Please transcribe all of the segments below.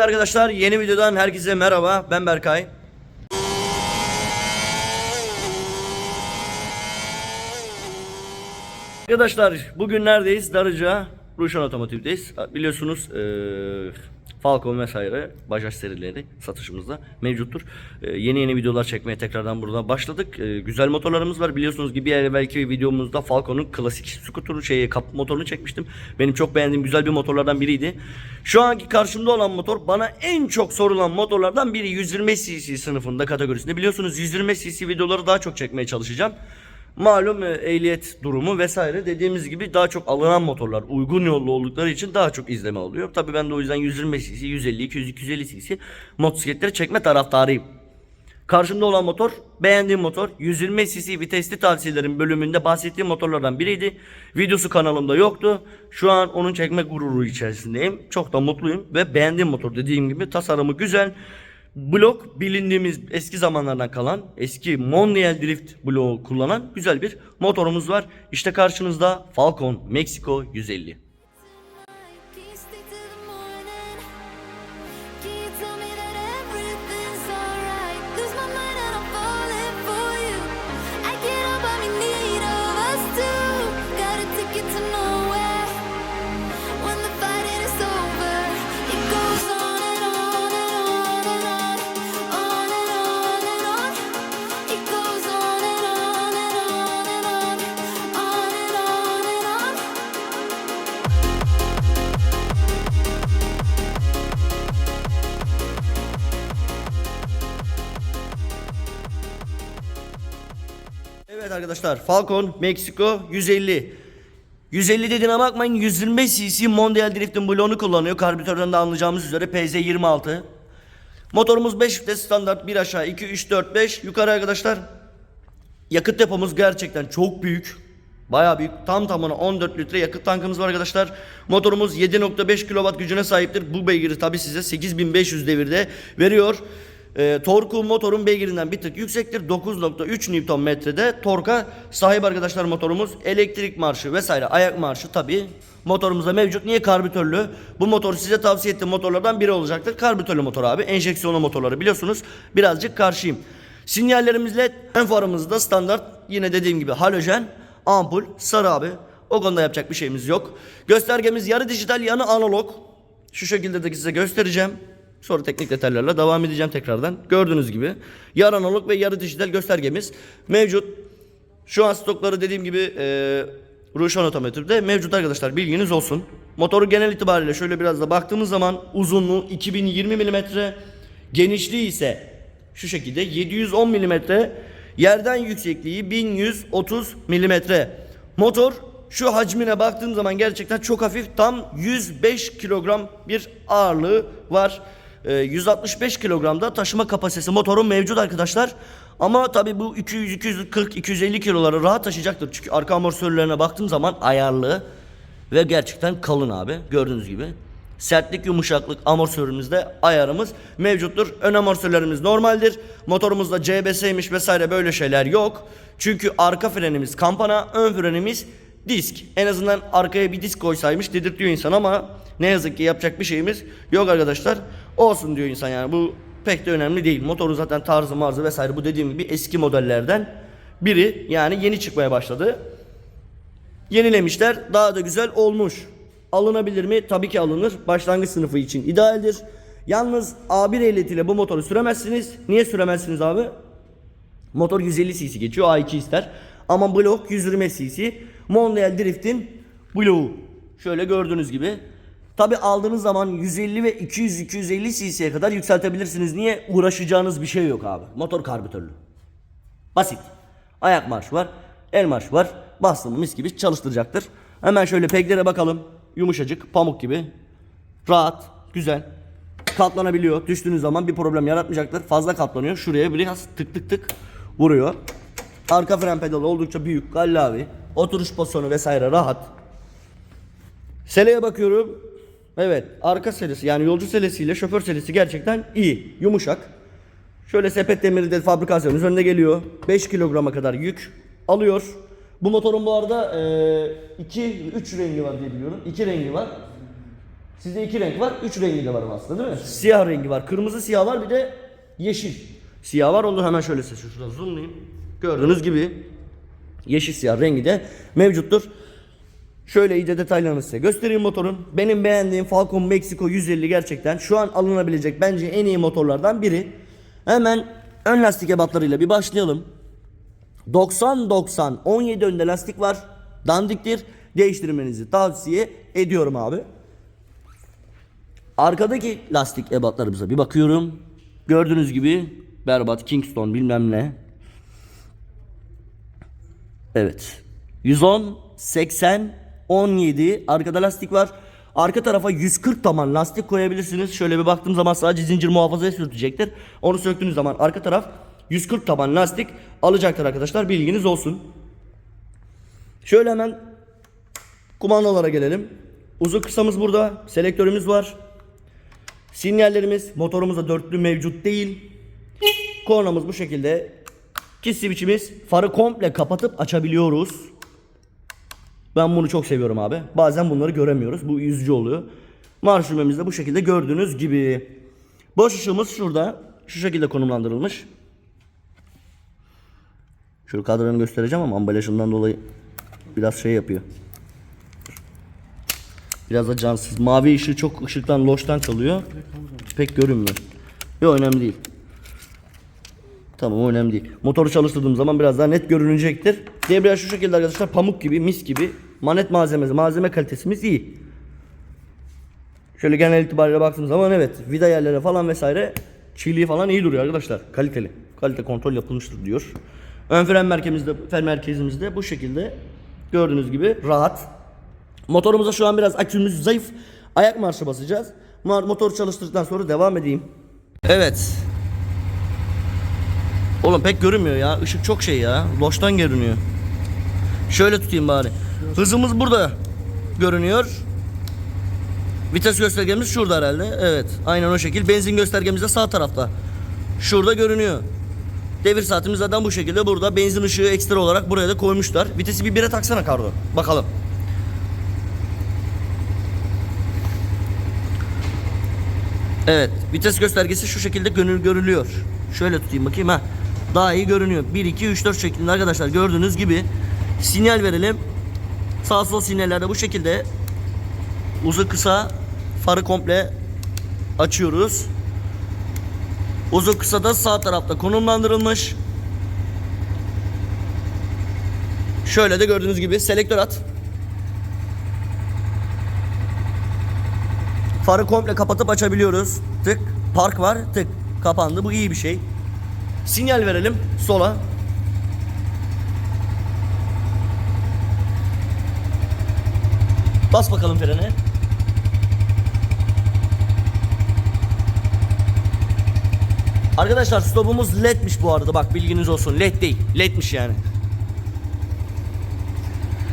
Arkadaşlar yeni videodan herkese merhaba. Ben Berkay. Arkadaşlar bugün neredeyiz? Darıca Ruşen Otomotiv'deyiz. Biliyorsunuz eee Falcon vesaire Bajaj serileri satışımızda mevcuttur. Eee, yeni yeni videolar çekmeye tekrardan burada başladık. Eee, güzel motorlarımız var. Biliyorsunuz gibi bir belki videomuzda Falcon'un klasik scooter'ı şeyi kap motorunu çekmiştim. Benim çok beğendiğim güzel bir motorlardan biriydi. Şu anki karşımda olan motor bana en çok sorulan motorlardan biri 120 cc sınıfında kategorisinde. Biliyorsunuz 120 cc videoları daha çok çekmeye çalışacağım. Malum e, ehliyet durumu vesaire dediğimiz gibi daha çok alınan motorlar uygun yollu oldukları için daha çok izleme oluyor. Tabii ben de o yüzden 120 cc, 150, 200, 250 cc motosikletleri çekme taraftarıyım. Karşımda olan motor beğendiğim motor 120 cc vitesli tavsiyelerin bölümünde bahsettiğim motorlardan biriydi. Videosu kanalımda yoktu. Şu an onun çekme gururu içerisindeyim. Çok da mutluyum ve beğendiğim motor dediğim gibi tasarımı güzel. Blok bilindiğimiz eski zamanlardan kalan eski Mondial Drift bloğu kullanan güzel bir motorumuz var. İşte karşınızda Falcon Mexico 150. arkadaşlar Falcon Mexico 150. 150 dediğine bakmayın 125 cc Mondial Drift'in bloğunu kullanıyor. Karbüratörden de anlayacağımız üzere PZ26. Motorumuz 5 vites standart 1 aşağı 2 3 4 5 yukarı arkadaşlar. Yakıt depomuz gerçekten çok büyük. Bayağı büyük. Tam tamına 14 litre yakıt tankımız var arkadaşlar. Motorumuz 7.5 kW gücüne sahiptir. Bu beygiri tabi size 8500 devirde veriyor. Ee, torku motorun beygirinden bir tık yüksektir. 9.3 Nm'de torka sahip arkadaşlar motorumuz. Elektrik marşı vesaire ayak marşı tabi motorumuzda mevcut. Niye karbüratörlü? Bu motor size tavsiye ettiğim motorlardan biri olacaktır. Karbüratörlü motor abi. Enjeksiyonlu motorları biliyorsunuz. Birazcık karşıyım. Sinyallerimiz led. Ön farımız da standart. Yine dediğim gibi halojen, ampul, sarı abi. O konuda yapacak bir şeyimiz yok. Göstergemiz yarı dijital, yanı analog. Şu şekilde de size göstereceğim. Sonra teknik detaylarla devam edeceğim tekrardan. Gördüğünüz gibi yarı analog ve yarı dijital göstergemiz mevcut. Şu an stokları dediğim gibi e, Ruşan Otomotiv'de mevcut arkadaşlar bilginiz olsun. Motoru genel itibariyle şöyle biraz da baktığımız zaman uzunluğu 2020 mm, genişliği ise şu şekilde 710 mm, yerden yüksekliği 1130 mm. Motor şu hacmine baktığım zaman gerçekten çok hafif tam 105 kilogram bir ağırlığı var. Ee, 165 kilogramda taşıma kapasitesi motorun mevcut arkadaşlar. Ama tabi bu 200, 240, 250 kiloları rahat taşıyacaktır. Çünkü arka amortisörlerine baktığım zaman ayarlı ve gerçekten kalın abi gördüğünüz gibi. Sertlik, yumuşaklık amortisörümüzde ayarımız mevcuttur. Ön amortisörlerimiz normaldir. Motorumuzda CBS'ymiş vesaire böyle şeyler yok. Çünkü arka frenimiz kampana, ön frenimiz disk. En azından arkaya bir disk koysaymış dedirtiyor insan ama ne yazık ki yapacak bir şeyimiz yok arkadaşlar. Olsun diyor insan yani bu pek de önemli değil. Motoru zaten tarzı marzı vesaire bu dediğim gibi eski modellerden biri yani yeni çıkmaya başladı. Yenilemişler. Daha da güzel olmuş. Alınabilir mi? Tabii ki alınır. Başlangıç sınıfı için idealdir. Yalnız A1 ehliyetiyle bu motoru süremezsiniz. Niye süremezsiniz abi? Motor 150 cc geçiyor. A2 ister. Ama blok 120 cc. Mondial Drift'in bloğu. Şöyle gördüğünüz gibi. Tabi aldığınız zaman 150 ve 200-250 cc'ye kadar yükseltebilirsiniz. Niye? Uğraşacağınız bir şey yok abi. Motor karbüratörlü. Basit. Ayak marşı var. El marşı var. Bastığımız mis gibi çalıştıracaktır. Hemen şöyle peglere bakalım. Yumuşacık, pamuk gibi. Rahat, güzel. Katlanabiliyor. Düştüğünüz zaman bir problem yaratmayacaktır. Fazla katlanıyor. Şuraya biraz tık tık tık vuruyor. Arka fren pedalı oldukça büyük, gallavi. Oturuş pozisyonu vesaire rahat. Seleye bakıyorum. Evet, arka selesi yani yolcu selesiyle şoför selesi gerçekten iyi, yumuşak. Şöyle sepet demiri de fabrikasyon üzerinde geliyor. 5 kilograma kadar yük alıyor. Bu motorun bu arada 2 3 rengi var diye biliyorum. 2 rengi var. Sizde iki renk var. Üç rengi de var aslında değil mi? Siyah rengi var. Kırmızı siyah var bir de yeşil. Siyah var onu hemen şöyle size şuradan zoomlayayım. Gördüğünüz gibi yeşil siyah rengi de mevcuttur. Şöyle iyice detaylarını size göstereyim motorun. Benim beğendiğim Falcon Mexico 150 gerçekten şu an alınabilecek bence en iyi motorlardan biri. Hemen ön lastik ebatlarıyla bir başlayalım. 90-90 17 önde lastik var. Dandiktir. Değiştirmenizi tavsiye ediyorum abi. Arkadaki lastik ebatlarımıza bir bakıyorum. Gördüğünüz gibi berbat Kingston bilmem ne. Evet. 110, 80, 17 arkada lastik var. Arka tarafa 140 taman lastik koyabilirsiniz. Şöyle bir baktığım zaman sadece zincir muhafazaya sürtecektir. Onu söktüğünüz zaman arka taraf 140 taban lastik alacaktır arkadaşlar. Bilginiz olsun. Şöyle hemen kumandalara gelelim. Uzun kısamız burada. Selektörümüz var. Sinyallerimiz motorumuzda dörtlü mevcut değil. Kornamız bu şekilde. Kiss switch'imiz farı komple kapatıp açabiliyoruz. Ben bunu çok seviyorum abi. Bazen bunları göremiyoruz. Bu yüzücü oluyor. Marş de bu şekilde gördüğünüz gibi. Boş ışığımız şurada. Şu şekilde konumlandırılmış. Şu kadranı göstereceğim ama ambalajından dolayı biraz şey yapıyor. Biraz da cansız. Mavi ışığı çok ışıktan loştan çalıyor. Pek görünmüyor. Yok önemli değil. Tamam o önemli değil. Motoru çalıştırdığım zaman biraz daha net görünecektir. Debriyaj şu şekilde arkadaşlar pamuk gibi mis gibi. Manet malzemesi malzeme kalitesimiz iyi. Şöyle genel itibariyle baktığım zaman evet vida yerlere falan vesaire çiğliği falan iyi duruyor arkadaşlar. Kaliteli. Kalite kontrol yapılmıştır diyor. Ön fren merkezimizde, fren merkezimizde bu şekilde gördüğünüz gibi rahat. Motorumuza şu an biraz akümüz zayıf. Ayak marşı basacağız. Mo- Motor çalıştırdıktan sonra devam edeyim. Evet. Oğlum pek görünmüyor ya. Işık çok şey ya. Loştan görünüyor. Şöyle tutayım bari. Hızımız burada görünüyor. Vites göstergemiz şurada herhalde. Evet. Aynen o şekil. Benzin göstergemiz de sağ tarafta. Şurada görünüyor. Devir saatimiz zaten bu şekilde burada. Benzin ışığı ekstra olarak buraya da koymuşlar. Vitesi bir bire taksana Kardo. Bakalım. Evet. Vites göstergesi şu şekilde gönül görülüyor. Şöyle tutayım bakayım ha. Daha iyi görünüyor. 1 2 3 4 şeklinde arkadaşlar gördüğünüz gibi sinyal verelim. Sağ sol sinyallerde bu şekilde uzun kısa farı komple açıyoruz. Uzun kısa da sağ tarafta konumlandırılmış. Şöyle de gördüğünüz gibi selektör at. Farı komple kapatıp açabiliyoruz. Tık. Park var. Tık. Kapandı. Bu iyi bir şey. Sinyal verelim sola. Bas bakalım frene. Arkadaşlar stopumuz ledmiş bu arada bak bilginiz olsun. Led değil. Ledmiş yani.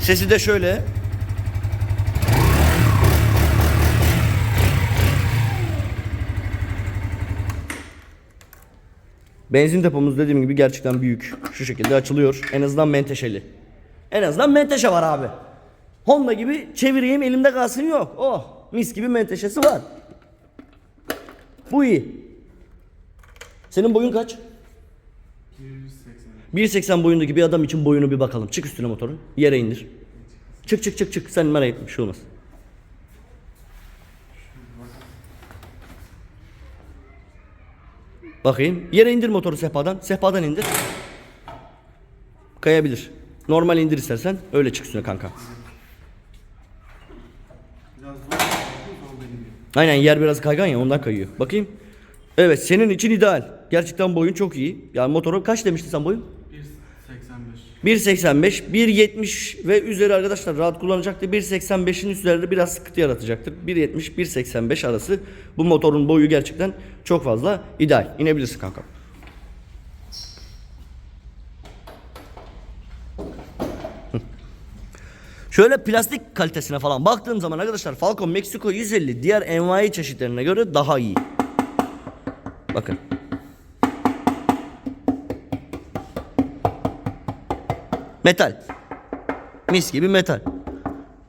Sesi de şöyle. Benzin depomuz dediğim gibi gerçekten büyük. Şu şekilde açılıyor. En azından menteşeli. En azından menteşe var abi. Honda gibi çevireyim elimde kalsın yok. Oh mis gibi menteşesi var. Bu iyi. Senin boyun kaç? 1.80 boyundaki bir adam için boyunu bir bakalım. Çık üstüne motorun. Yere indir. Çık çık çık çık. Sen merak etme şey olmaz. Bakayım. Yere indir motoru sehpadan. Sehpadan indir. Kayabilir. Normal indir istersen. Öyle çık üstüne kanka. Aynen yer biraz kaygan ya ondan kayıyor. Bakayım. Evet senin için ideal. Gerçekten boyun çok iyi. Yani motoru kaç demiştin sen boyun? 1.85, 1.70 ve üzeri arkadaşlar rahat kullanacaktır. 1.85'in üzerinde biraz sıkıntı yaratacaktır. 1.70, 1.85 arası bu motorun boyu gerçekten çok fazla ideal. İnebilirsin kanka. Şöyle plastik kalitesine falan baktığım zaman arkadaşlar Falcon Mexico 150 diğer envai çeşitlerine göre daha iyi. Bakın. Metal. Mis gibi metal.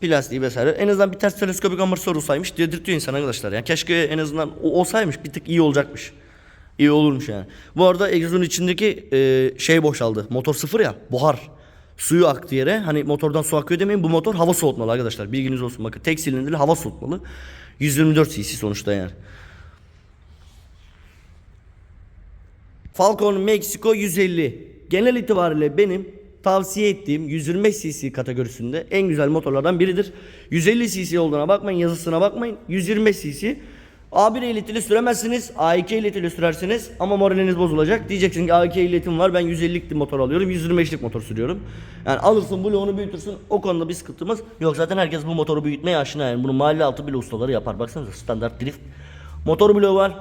plastiği vesaire. En azından bir ters teleskopik amortisör olsaymış dedirtiyor insan arkadaşlar. Yani keşke en azından o olsaymış bir tık iyi olacakmış. İyi olurmuş yani. Bu arada egzozun içindeki e, şey boşaldı. Motor sıfır ya buhar. Suyu aktı yere. Hani motordan su akıyor demeyin. Bu motor hava soğutmalı arkadaşlar. Bilginiz olsun. Bakın tek silindirli hava soğutmalı. 124 cc sonuçta yani. Falcon Mexico 150. Genel itibariyle benim tavsiye ettiğim 125 cc kategorisinde en güzel motorlardan biridir. 150 cc olduğuna bakmayın, yazısına bakmayın. 125 cc. A1 ehliyetiyle süremezsiniz. A2 ehliyetiyle sürersiniz ama moraliniz bozulacak. Diyeceksin ki A2 ehliyetim var ben 150'lik motor alıyorum 125'lik motor sürüyorum. Yani alırsın bloğunu büyütürsün o konuda bir sıkıntımız yok. Zaten herkes bu motoru büyütmeye aşina yani. Bunu mahalle altı bile ustaları yapar. Baksanıza standart drift. Motor bloğu var.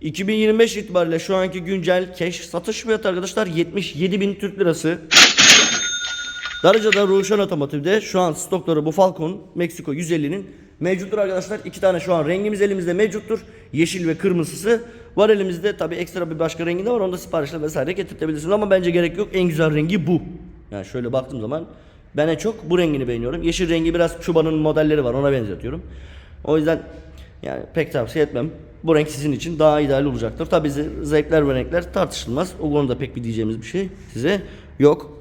2025 itibariyle şu anki güncel cash satış fiyatı arkadaşlar 77 bin Türk lirası. Darıca'da Ruşen Otomotiv'de şu an stokları bu Falcon Meksiko 150'nin mevcuttur arkadaşlar. İki tane şu an rengimiz elimizde mevcuttur. Yeşil ve kırmızısı var elimizde. Tabi ekstra bir başka rengi de var. Onu da siparişle vesaire getirtebilirsiniz ama bence gerek yok. En güzel rengi bu. Yani şöyle baktığım zaman ben en çok bu rengini beğeniyorum. Yeşil rengi biraz Çuba'nın modelleri var. Ona benzetiyorum. O yüzden yani pek tavsiye etmem. Bu renk sizin için daha ideal olacaktır. Tabi zevkler ve renkler tartışılmaz. O konuda pek bir diyeceğimiz bir şey size yok.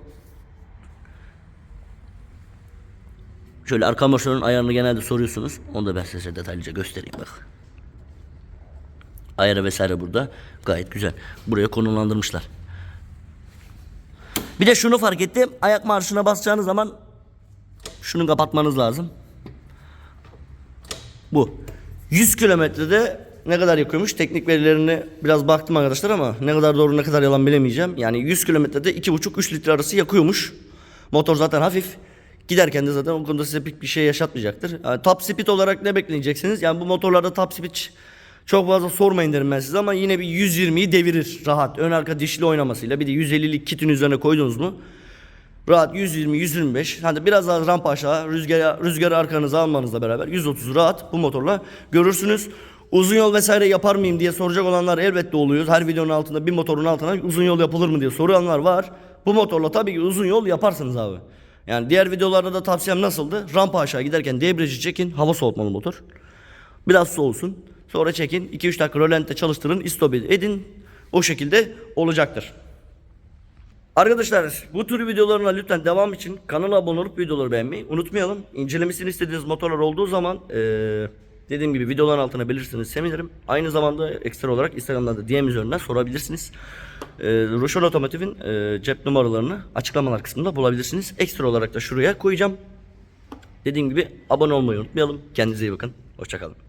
Şöyle arka amortisörün ayarını genelde soruyorsunuz. Onu da ben size detaylıca göstereyim bak. Ayarı vesaire burada. Gayet güzel. Buraya konumlandırmışlar. Bir de şunu fark ettim. Ayak marşına basacağınız zaman şunu kapatmanız lazım. Bu. 100 kilometrede ne kadar yakıyormuş? Teknik verilerini biraz baktım arkadaşlar ama ne kadar doğru ne kadar yalan bilemeyeceğim. Yani 100 kilometrede 2,5-3 litre arası yakıyormuş. Motor zaten hafif. Giderken de zaten o konuda size pek bir şey yaşatmayacaktır. Yani top speed olarak ne bekleyeceksiniz? Yani bu motorlarda top speed çok fazla sormayın derim ben size ama yine bir 120'yi devirir rahat. Ön arka dişli oynamasıyla bir de 150'lik kitin üzerine koydunuz mu? Rahat 120 125. Hani biraz daha rampa aşağı rüzgar rüzgarı arkanıza almanızla beraber 130 rahat bu motorla görürsünüz. Uzun yol vesaire yapar mıyım diye soracak olanlar elbette oluyor. Her videonun altında bir motorun altına uzun yol yapılır mı diye soruyanlar var. Bu motorla tabii ki uzun yol yaparsınız abi. Yani diğer videolarda da tavsiyem nasıldı? Rampa aşağı giderken debriyajı çekin. Hava soğutmalı motor. Biraz soğusun. Sonra çekin. 2-3 dakika rölante çalıştırın. istop edin. O şekilde olacaktır. Arkadaşlar bu tür videolarına lütfen devam için kanala abone olup videoları beğenmeyi unutmayalım. İncelemesini istediğiniz motorlar olduğu zaman eee, dediğim gibi videoların altına belirtirseniz sevinirim. Aynı zamanda ekstra olarak Instagram'dan da DM üzerinden sorabilirsiniz. Eee Roşol Otomotiv'in eee, cep numaralarını açıklamalar kısmında bulabilirsiniz. Ekstra olarak da şuraya koyacağım. Dediğim gibi abone olmayı unutmayalım. Kendinize iyi bakın. Hoşçakalın.